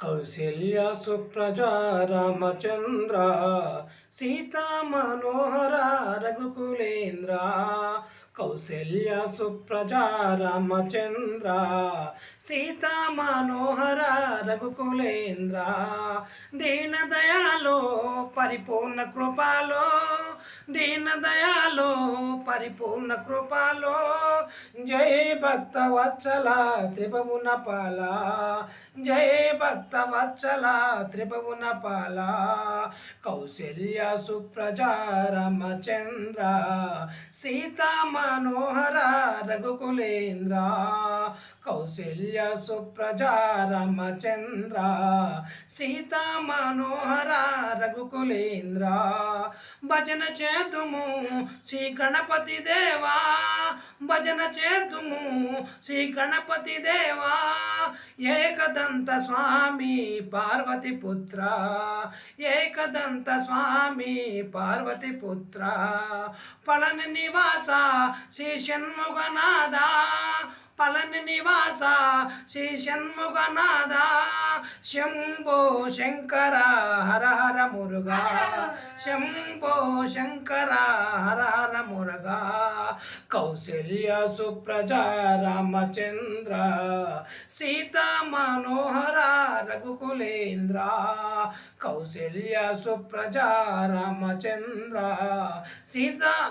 కౌశల్య సుప్రజ రామచంద్ర సీతా మనోహర రఘుకులేంద్ర కౌశల్య సుప్రజ రామచంద్ర సీతా మనోహర రఘుకులేంద్ర దీనదయాలో పరిపూర్ణ కృపాలో దీనదయాలో పరిపూర్ణ కృపాలో జయ భక్త వత్సల త్రిభువన పాల. జయ భక్త వత్సల త్రిభువన పాల. కౌశల్య సుప్రజ రామచంద్ర సీతా మనోహర రఘుకులేంద్ర. కౌశల్య సుప్రజ రామచంద్ర సీతా మనోహర రఘుకులేంద్ర. భజన చేతుము శ్రీ గణపతి దేవా. భజన చేతుము శ్రీ గణపతి దేవా ఏకదంత స్వామి పార్వతి పుత్ర ఏకదంత స్వామి పార్వతి పుత్ర పళని నివాస శ్రీ షణ్ముఖనాథ పళని నివాస శ్రీ షణ్ముఖనాథ శంభో శంకర హర హర మురుగా. శంభో శంకర హర హర మురుగా. కౌశల్య సుప్రజ రామచంద్ర. సీత మనోహర రఘుకులేంద్ర. కౌశల్య సుప్రజ రామచంద్ర. సీత